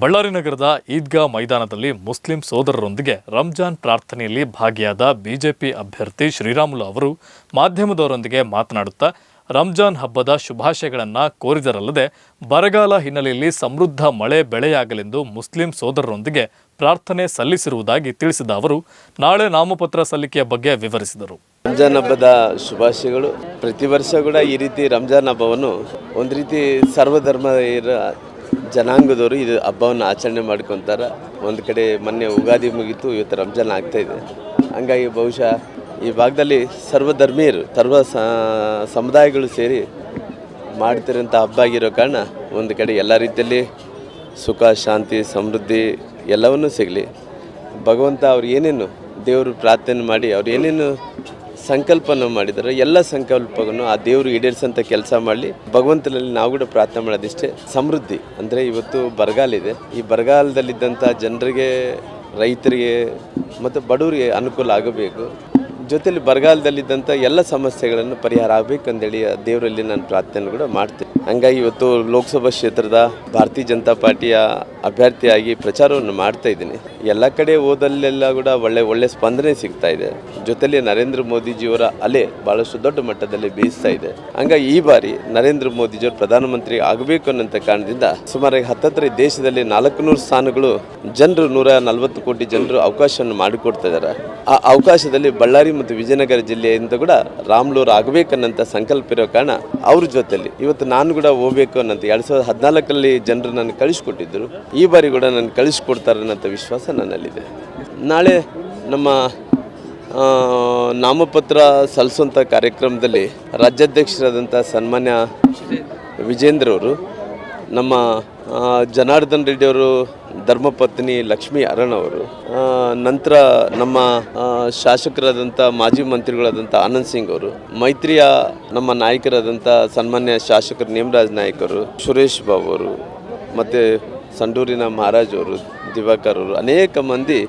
ಬಳ್ಳಾರಿ ನಗರದ ಈದ್ಗಾ ಮೈದಾನದಲ್ಲಿ ಮುಸ್ಲಿಂ ಸೋದರರೊಂದಿಗೆ ರಂಜಾನ್ ಪ್ರಾರ್ಥನೆಯಲ್ಲಿ ಭಾಗಿಯಾದ ಬಿಜೆಪಿ ಅಭ್ಯರ್ಥಿ ಶ್ರೀರಾಮುಲು ಅವರು ಮಾಧ್ಯಮದವರೊಂದಿಗೆ ಮಾತನಾಡುತ್ತಾ, ರಂಜಾನ್ ಹಬ್ಬದ ಶುಭಾಶಯಗಳನ್ನು ಕೋರಿದರಲ್ಲದೆ, ಬರಗಾಲ ಹಿನ್ನೆಲೆಯಲ್ಲಿ ಸಮೃದ್ಧ ಮಳೆ ಬೆಳೆಯಾಗಲೆಂದು ಮುಸ್ಲಿಂ ಸೋದರರೊಂದಿಗೆ ಪ್ರಾರ್ಥನೆ ಸಲ್ಲಿಸಿರುವುದಾಗಿ ತಿಳಿಸಿದ ಅವರು, ನಾಳೆ ನಾಮಪತ್ರ ಸಲ್ಲಿಕೆಯ ಬಗ್ಗೆ ವಿವರಿಸಿದರು. ರಂಜಾನ್ ಹಬ್ಬದ ಶುಭಾಶಯಗಳು. ಪ್ರತಿ ವರ್ಷ ಕೂಡ ಈ ರೀತಿ ರಂಜಾನ್ ಹಬ್ಬವನ್ನು ಒಂದು ರೀತಿ ಸರ್ವಧರ್ಮ ಜನಾಂಗದವರು ಇದು ಹಬ್ಬವನ್ನು ಆಚರಣೆ ಮಾಡ್ಕೊತಾರೆ. ಒಂದು ಕಡೆ ಮೊನ್ನೆ ಉಗಾದಿ ಮುಗೀತು ಇವತ್ತು ರಂಜಾನ್ ಆಗ್ತಾ ಇದೆ. ಹಂಗಾಗಿ ಬಹುಶಃ ಈ ಭಾಗದಲ್ಲಿ ಸರ್ವಧರ್ಮೀಯರು, ಸರ್ವ ಸಮುದಾಯಗಳು ಸೇರಿ ಮಾಡ್ತಿರೋಂಥ ಹಬ್ಬ ಆಗಿರೋ ಕಾರಣ ಒಂದು ಕಡೆ ಎಲ್ಲ ರೀತಿಯಲ್ಲಿ ಸುಖ, ಶಾಂತಿ, ಸಮೃದ್ಧಿ ಎಲ್ಲವನ್ನೂ ಸಿಗಲಿ. ಭಗವಂತ ಅವ್ರು ಏನೇನು ದೇವರು ಪ್ರಾರ್ಥನೆ ಮಾಡಿ ಅವ್ರು ಏನೇನು ಸಂಕಲ್ಪನ ಮಾಡಿದ್ದಾರೆ. ಎಲ್ಲ ಸಂಕಲ್ಪವನ್ನು ಆ ದೇವರು ಈಡೇರಿಸೋಂಥ ಕೆಲಸ ಮಾಡಲಿ. ಭಗವಂತನಲ್ಲಿ ನಾವು ಕೂಡ ಪ್ರಾರ್ಥನೆ ಮಾಡೋದಿಷ್ಟೇ ಸಮೃದ್ಧಿ ಅಂದರೆ ಇವತ್ತು ಬರಗಾಲ ಇದೆ. ಈ ಬರಗಾಲದಲ್ಲಿದ್ದಂಥ ಜನರಿಗೆ, ರೈತರಿಗೆ ಮತ್ತು ಬಡವರಿಗೆ ಅನುಕೂಲ ಆಗಬೇಕು. ಜೊತೆಲಿ ಬರಗಾಲದಲ್ಲಿದ್ದಂಥ ಎಲ್ಲ ಸಮಸ್ಯೆಗಳನ್ನು ಪರಿಹಾರ ಆಗಬೇಕಂದೇಳಿ ದೇವರಲ್ಲಿ ನಾನು ಪ್ರಾರ್ಥನೆ ಕೂಡ ಮಾಡ್ತೀನಿ. ಹಂಗಾಗಿ ಇವತ್ತು ಲೋಕಸಭಾ ಕ್ಷೇತ್ರದ ಭಾರತೀಯ ಜನತಾ ಪಾರ್ಟಿಯ ಅಭ್ಯರ್ಥಿಯಾಗಿ ಪ್ರಚಾರವನ್ನು ಮಾಡ್ತಾ ಇದ್ದೀನಿ. ಎಲ್ಲ ಕಡೆ ಹೋದಲ್ಲೆಲ್ಲ ಕೂಡ ಒಳ್ಳೆ ಒಳ್ಳೆ ಸ್ಪಂದನೆ ಸಿಗ್ತಾ ಇದೆ. ಜೊತೆಲಿ ನರೇಂದ್ರ ಮೋದಿಜಿಯವರ ಅಲೆ ಬಹಳಷ್ಟು ದೊಡ್ಡ ಮಟ್ಟದಲ್ಲಿ ಬೀಸ್ತಾ ಇದೆ. ಹಂಗಾಗಿ ಈ ಬಾರಿ ನರೇಂದ್ರ ಮೋದಿಜಿಯವರು ಪ್ರಧಾನಮಂತ್ರಿ ಆಗಬೇಕು ಅನ್ನೋಂಥ ಕಾರಣದಿಂದ ಸುಮಾರು ಹತ್ತತ್ರ ದೇಶದಲ್ಲಿ ನಾಲ್ಕು ನೂರು ಸ್ಥಾನಗಳು ಜನರು ನೂರ ನಲವತ್ತು ಕೋಟಿ ಜನರು ಅವಕಾಶವನ್ನು ಮಾಡಿಕೊಡ್ತಾ ಇದ್ದಾರೆ. ಆ ಅವಕಾಶದಲ್ಲಿ ಬಳ್ಳಾರಿ ಮತ್ತು ವಿಜಯನಗರ ಜಿಲ್ಲೆಯಿಂದ ಕೂಡ ರಾಮ್ಲೂರು ಆಗಬೇಕನ್ನಂಥ ಸಂಕಲ್ಪ ಇರೋ ಕಾರಣ ಅವ್ರ ಜೊತೆಲಿ. ಇವತ್ತು ನಾನು ಕೂಡ ಹೋಗ್ಬೇಕು ಅನ್ನೋಂಥ ಎರಡು ಸಾವಿರದ ಹದಿನಾಲ್ಕಲ್ಲಿ ಜನರು ನನಗೆ ಕಳಿಸ್ಕೊಟ್ಟಿದ್ದರು. ಈ ಬಾರಿ ಕೂಡ ನನಗೆ ಕಳಿಸ್ಕೊಡ್ತಾರೆ ಅನ್ನೋಂಥ ವಿಶ್ವಾಸ ನನ್ನಲ್ಲಿದೆ. ನಾಳೆ ನಮ್ಮ ನಾಮಪತ್ರ ಸಲ್ಲಿಸುವಂಥ ಕಾರ್ಯಕ್ರಮದಲ್ಲಿ ರಾಜ್ಯಾಧ್ಯಕ್ಷರಾದಂಥ ಸನ್ಮಾನ್ಯ ವಿಜೇಂದ್ರ ಅವರು ನಮ್ಮ ಜನಾರ್ದನ್ ರೆಡ್ಡಿ ಅವರು ಧರ್ಮಪತ್ನಿ ಲಕ್ಷ್ಮೀ ಅರಣ್ ಅವರು ನಂತರ ನಮ್ಮ ಶಾಸಕರಾದಂಥ ಮಾಜಿ ಮಂತ್ರಿಗಳಾದಂಥ ಆನಂದ್ ಸಿಂಗ್ ಅವರು, ಮೈತ್ರಿಯ ನಮ್ಮ ನಾಯಕರಾದಂಥ ಸನ್ಮಾನ್ಯ ಶಾಸಕರು ನೇಮರಾಜ್ ನಾಯಕರು ಸುರೇಶ್ ಬಾಬು ಅವರು, ಮತ್ತು ಸಂಡೂರಿನ ಮಹಾರಾಜ್ ಅವರು, ದಿವಾಕರ್ ಅವರು, ಅನೇಕ ಮಂದಿ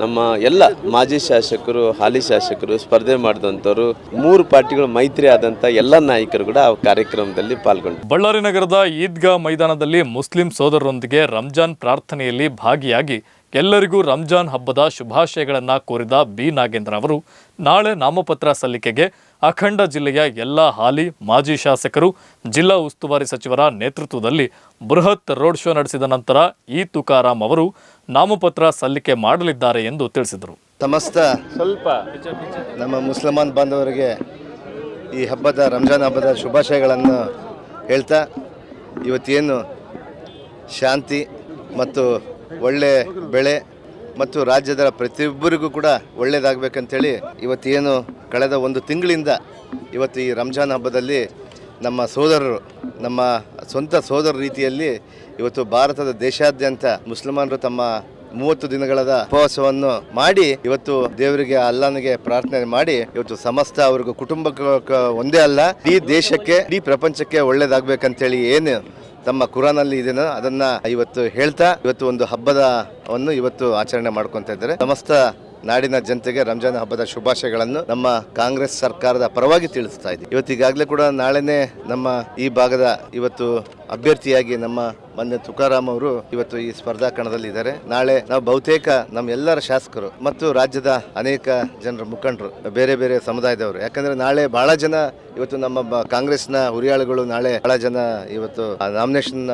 ನಮ್ಮ ಎಲ್ಲ ಮಾಜಿ ಶಾಸಕರು, ಹಾಲಿ ಶಾಸಕರು ಸ್ಪರ್ಧೆ ಮಾಡಿದಂಥವ್ರು, ಮೂರು ಪಾರ್ಟಿಗಳು ಮೈತ್ರಿ ಆದಂಥ ಎಲ್ಲ ನಾಯಕರು ಕೂಡ ಆ ಕಾರ್ಯಕ್ರಮದಲ್ಲಿ ಪಾಲ್ಗೊಂಡು ಬಳ್ಳಾರಿ ನಗರದ ಈದ್ಗಾ ಮೈದಾನದಲ್ಲಿ ಮುಸ್ಲಿಂ ಸೋದರರೊಂದಿಗೆ ರಂಜಾನ್ ಪ್ರಾರ್ಥನೆಯಲ್ಲಿ ಭಾಗಿಯಾಗಿ ಎಲ್ಲರಿಗೂ ರಂಜಾನ್ ಹಬ್ಬದ ಶುಭಾಶಯಗಳನ್ನು ಕೋರಿದ ಬಿ. ನಾಗೇಂದ್ರ ಅವರು ನಾಳೆ ನಾಮಪತ್ರ ಸಲ್ಲಿಕೆಗೆ ಅಖಂಡ ಜಿಲ್ಲೆಯ ಎಲ್ಲ ಹಾಲಿ ಮಾಜಿ ಶಾಸಕರು ಜಿಲ್ಲಾ ಉಸ್ತುವಾರಿ ಸಚಿವರ ನೇತೃತ್ವದಲ್ಲಿ ಬೃಹತ್ ರೋಡ್ ಶೋ ನಡೆಸಿದ ನಂತರ ಈ ತುಕಾರಾಂ ಅವರು ನಾಮಪತ್ರ ಸಲ್ಲಿಕೆ ಮಾಡಲಿದ್ದಾರೆ ಎಂದು ತಿಳಿಸಿದರು. ಸಮಸ್ತ ಸ್ವಲ್ಪ ನಮ್ಮ ಮುಸಲ್ಮಾನ್ ಬಾಂಧವರಿಗೆ ಈ ಹಬ್ಬದ ರಂಜಾನ್ ಹಬ್ಬದ ಶುಭಾಶಯಗಳನ್ನು ಹೇಳ್ತಾ ಇವತ್ತೇನು ಶಾಂತಿ ಮತ್ತು ಒಳ್ಳೆ ಬೆಳೆ ಮತ್ತು ರಾಜ್ಯದ ಪ್ರತಿಯೊಬ್ಬರಿಗೂ ಕೂಡ ಒಳ್ಳೆಯದಾಗಬೇಕಂತೇಳಿ ಇವತ್ತೇನು ಕಳೆದ ಒಂದು ತಿಂಗಳಿಂದ ಇವತ್ತು ಈ ರಂಜಾನ್ ಹಬ್ಬದಲ್ಲಿ ನಮ್ಮ ಸೋದರರು, ನಮ್ಮ ಸ್ವಂತ ಸೋದರ ರೀತಿಯಲ್ಲಿ ಇವತ್ತು ಭಾರತದ ದೇಶಾದ್ಯಂತ ಮುಸಲ್ಮಾನರು ತಮ್ಮ ಮೂವತ್ತು ದಿನಗಳ ಉಪವಾಸವನ್ನು ಮಾಡಿ ಇವತ್ತು ದೇವರಿಗೆ ಅಲ್ಲನಿಗೆ ಪ್ರಾರ್ಥನೆ ಮಾಡಿ ಇವತ್ತು ಸಮಸ್ತ ಅವ್ರಿಗೂ ಕುಟುಂಬಕ್ಕೆ ಒಂದೇ ಅಲ್ಲ, ಈ ದೇಶಕ್ಕೆ ಇಡೀ ಪ್ರಪಂಚಕ್ಕೆ ಒಳ್ಳೇದಾಗಬೇಕಂತೇಳಿ ಏನು ತಮ್ಮ ಕುರಾನಲ್ಲಿ ಇದೆನೋ ಅದನ್ನ ಇವತ್ತು ಹೇಳ್ತಾ, ಇವತ್ತು ಒಂದು ಹಬ್ಬದವನ್ನು ಇವತ್ತು ಆಚರಣೆ ಮಾಡ್ಕೊತಾ ಇದ್ದಾರೆ. ಸಮಸ್ತ ನಾಡಿನ ಜನತೆಗೆ ರಂಜಾನ್ ಹಬ್ಬದ ಶುಭಾಶಯಗಳನ್ನು ನಮ್ಮ ಕಾಂಗ್ರೆಸ್ ಸರ್ಕಾರದ ಪರವಾಗಿ ತಿಳಿಸ್ತಾ ಇದ್ದೀವಿ ಇವತ್ತು ಈಗಾಗಲೇ ಕೂಡ ನಾಳೆನೆ ನಮ್ಮ ಈ ಭಾಗದ ಇವತ್ತು ಅಭ್ಯರ್ಥಿಯಾಗಿ ನಮ್ಮ ಮೊನ್ನೆ ತುಕಾರಾಮ್ ಅವರು ಇವತ್ತು ಈ ಸ್ಪರ್ಧಾ ಕಣದಲ್ಲಿ ಇದ್ದಾರೆ ನಾಳೆ ನಾವು ಬಹುತೇಕ ನಮ್ಮ ಎಲ್ಲರ ಶಾಸಕರು ಮತ್ತು ರಾಜ್ಯದ ಅನೇಕ ಜನರ ಮುಖಂಡರು, ಬೇರೆ ಬೇರೆ ಸಮುದಾಯದವರು. ಯಾಕಂದ್ರೆ ನಾಳೆ ಬಹಳ ಜನ ಇವತ್ತು ನಮ್ಮ ಕಾಂಗ್ರೆಸ್ನ ಹುರಿಯಾಳುಗಳು ನಾಳೆ ಬಹಳ ಜನ ಇವತ್ತು ನಾಮಿನೇಷನ್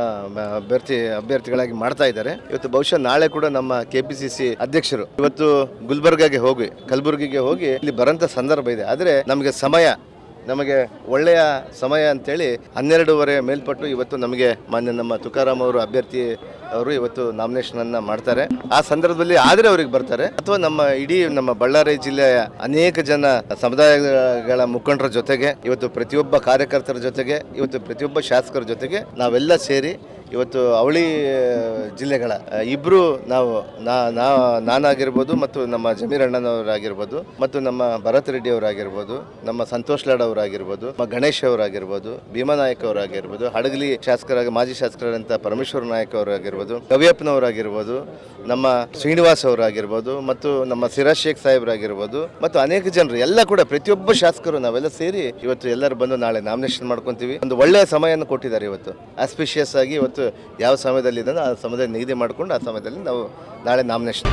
ಅಭ್ಯರ್ಥಿ, ಅಭ್ಯರ್ಥಿಗಳಾಗಿ ಮಾಡ್ತಾ ಇದ್ದಾರೆ. ಇವತ್ತು ಬಹುಶಃ ನಾಳೆ ಕೂಡ ನಮ್ಮ ಕೆಪಿಸಿಸಿ ಅಧ್ಯಕ್ಷರು ಇವತ್ತು ಗುಲ್ಬರ್ಗಾಗೆ ಹೋಗಿ, ಕಲಬುರಗಿಗೆ ಹೋಗಿ ಇಲ್ಲಿ ಬರಂತ ಸಂದರ್ಭ ಇದೆ. ಆದ್ರೆ ನಮಗೆ ಸಮಯ ನಮಗೆ ಒಳ್ಳೆಯ ಸಮಯ ಅಂತೇಳಿ ಹನ್ನೆರಡೂವರೆ ಮೇಲ್ಪಟ್ಟು ಇವತ್ತು ನಮಗೆ ಮಾನ್ಯ ನಮ್ಮ ತುಕಾರಾಮ್ ಅವರು, ಅಭ್ಯರ್ಥಿ ಅವರು ಇವತ್ತು ನಾಮಿನೇಷನ್ ಅನ್ನ ಮಾಡ್ತಾರೆ. ಆ ಸಂದರ್ಭದಲ್ಲಿ ಆದ್ರೆ ಅವ್ರಿಗೆ ಬರ್ತಾರೆ. ಅಥವಾ ನಮ್ಮ ಇಡೀ ನಮ್ಮ ಬಳ್ಳಾರಿ ಜಿಲ್ಲೆಯ ಅನೇಕ ಜನ ಸಮುದಾಯಗಳ ಮುಖಂಡರ ಜೊತೆಗೆ, ಇವತ್ತು ಪ್ರತಿಯೊಬ್ಬ ಕಾರ್ಯಕರ್ತರ ಜೊತೆಗೆ, ಇವತ್ತು ಪ್ರತಿಯೊಬ್ಬ ಶಾಸಕರ ಜೊತೆಗೆ ನಾವೆಲ್ಲ ಸೇರಿ ಇವತ್ತು ಅವಳಿ ಜಿಲ್ಲೆಗಳ ಇಬ್ಬರು ನಾವು ನಾನಾಗಿರ್ಬೋದು ಮತ್ತು ನಮ್ಮ ಜಮೀರ್ ಅಣ್ಣನವರಾಗಿರ್ಬೋದು ಮತ್ತು ನಮ್ಮ ಭರತ್ ರೆಡ್ಡಿ ಅವರಾಗಿರ್ಬೋದು, ನಮ್ಮ ಸಂತೋಷ್ ಲಾಡ್ ಅವರಾಗಿರ್ಬೋದು, ನಮ್ಮ ಗಣೇಶ್ ಅವರಾಗಿರ್ಬೋದು, ಭೀಮಾ ನಾಯಕ್ ಅವರಾಗಿರ್ಬೋದು, ಹಡಗಲಿ ಶಾಸಕರಾಗಿ, ಮಾಜಿ ಶಾಸಕರಾದಂಥ ಪರಮೇಶ್ವರ ನಾಯಕ್ ಅವರಾಗಿರ್ಬೋದು, ಕವಿಯಪ್ಪನವರಾಗಿರ್ಬೋದು, ನಮ್ಮ ಶ್ರೀನಿವಾಸ್ ಅವರಾಗಿರ್ಬೋದು ಮತ್ತು ನಮ್ಮ ಸಿರಾಜ್ ಶೇಖ್ ಸಾಹೇಬ್ರಾಗಿರ್ಬೋದು ಮತ್ತು ಅನೇಕ ಜನರು, ಎಲ್ಲ ಕೂಡ ಪ್ರತಿಯೊಬ್ಬ ಶಾಸಕರು ನಾವೆಲ್ಲ ಸೇರಿ ಇವತ್ತು ಎಲ್ಲರೂ ಬಂದು ನಾಳೆ ನಾಮಿನೇಷನ್ ಮಾಡ್ಕೊಂತೀವಿ. ಒಂದು ಒಳ್ಳೆಯ ಸಮಯವನ್ನು ಕೊಟ್ಟಿದ್ದಾರೆ ಇವತ್ತು. ಆಸ್ಪಿಷಿಯಸ್ ಆಗಿ ಇವತ್ತು ಯಾವ ಸಮಯದಲ್ಲಿ ಇದೆ ಆ ಸಮಯದಲ್ಲಿ ನಿಗದಿ ಮಾಡಿಕೊಂಡು ಆ ಸಮಯದಲ್ಲಿ ನಾವು ನಾಳೆ ನಾಮಿನೇಷನ್